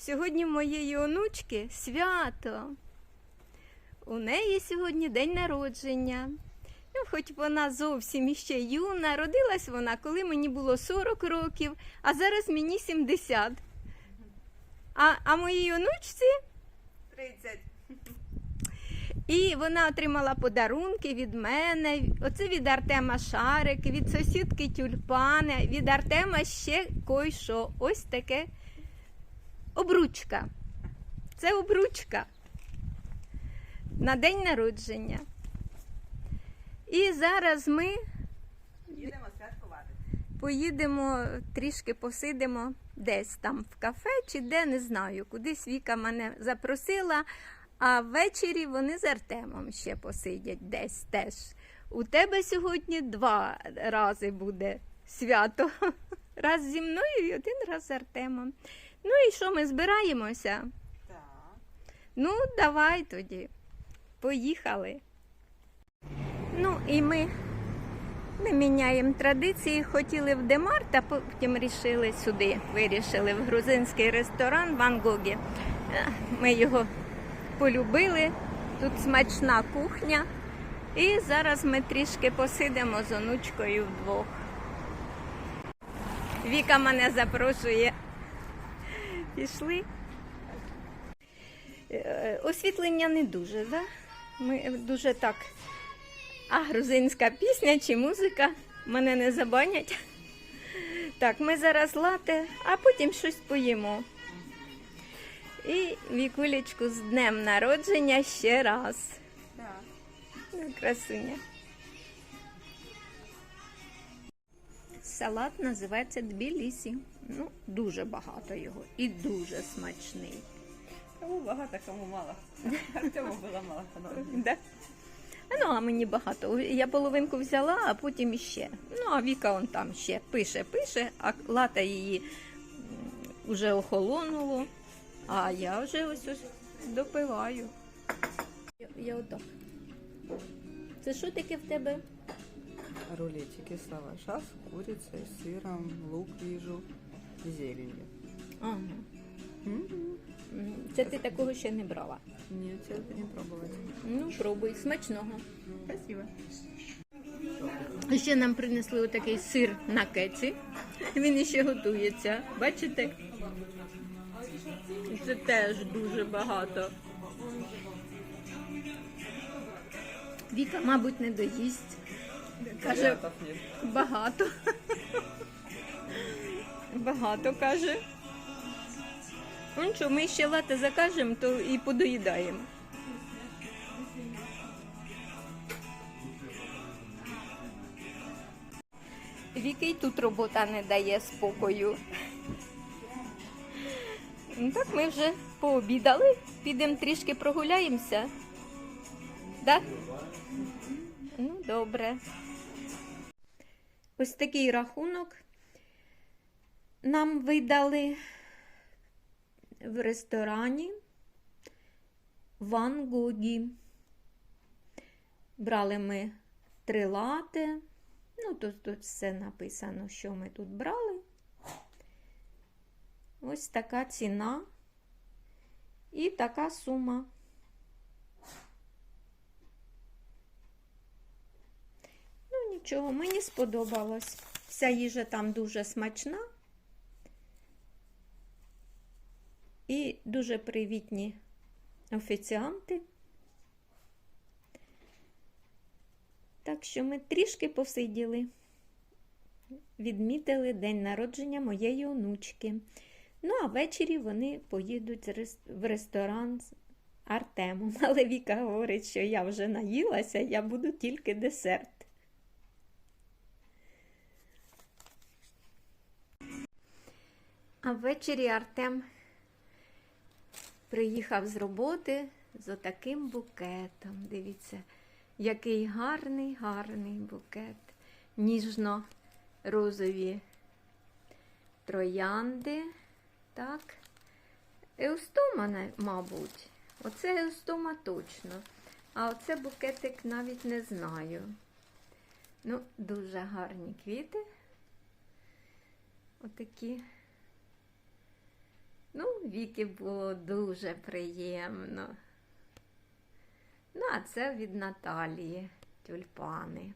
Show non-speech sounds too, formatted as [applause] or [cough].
Сьогодні моєї онучки свято. У неї сьогодні день народження. Ну, хоч вона зовсім іще юна, родилась вона, коли мені було 40 років, а зараз мені 70. А, а моїй онучці 30. І вона отримала подарунки від мене. Оце від Артема шарики, від сусідки тюльпани, від Артема ще кой-що. Ось таке обручка. Це обручка на день народження. І зараз ми Їдемо святкувати. поїдемо трішки посидимо десь там в кафе чи де, не знаю. Кудись Віка мене запросила, а ввечері вони з Артемом ще посидять десь теж. У тебе сьогодні два рази буде свято. Раз зі мною і один раз з Артемом. Ну і що, ми збираємося? Так. Ну, давай тоді. Поїхали. Ну, і ми, ми міняємо традиції. Хотіли в Демарт, а потім вирішили сюди. Вирішили в грузинський ресторан Ван Гогі. Е, Ми його полюбили. Тут смачна кухня. І зараз ми трішки посидимо з онучкою вдвох. Віка мене запрошує. Пішли. Е, Освітлення не дуже, да? Ми дуже так. А грузинська пісня чи музика мене не забанять. Так, ми зараз лате, а потім щось поїмо. І вікулечку з днем народження ще раз. Так. Красуня. Салат називається Тбілісі. Ну, дуже багато його і дуже смачний. Кому багато, кому мало. Артему було мало. Да? Ну, а мені багато. Я половинку взяла, а потім іще. Ну, а Віка он там ще пише, пише, а лата її вже охолонуло, а я вже ось ось допиваю. Я, я отак. Це що таке в тебе? Рулетики с лаваша с курицей, сыром, лук вижу, зеленью. Ага. М, Це ти такого ще не брала. Нет, это не пробовать. Ну, пробуй, смачного. Спасибо. Ще нам принесли отакий сир на кеці. Він іще готується. Бачите? Це теж дуже багато. Віка, мабуть, не доїсть. Каже, багато. Багато каже. Ну що, ми ще лати закажемо, то і подоїдаємо. Віки й тут робота не дає спокою. Ну так, ми вже пообідали, підемо трішки прогуляємося. Да? Ну, добре. Ось такий рахунок нам видали в ресторані Ван Гогі. Брали ми три лати. Ну, тут, тут все написано, що ми тут брали. Ось така ціна і така сума. Нічого, мені сподобалось. Вся їжа там дуже смачна. І дуже привітні офіціанти. Так що ми трішки посиділи, відмітили день народження моєї онучки. Ну, а ввечері вони поїдуть в ресторан з Артемом. [laughs] Але Віка говорить, що я вже наїлася, я буду тільки десерт. А ввечері Артем приїхав з роботи з отаким букетом. Дивіться, який гарний, гарний букет. Ніжно-розові троянди. Так. Еустома, мабуть. Оце еустома точно. А оце букетик навіть не знаю. Ну, дуже гарні квіти. Отакі. Ну, Віки було дуже приємно. Ну, а це від Наталії тюльпани.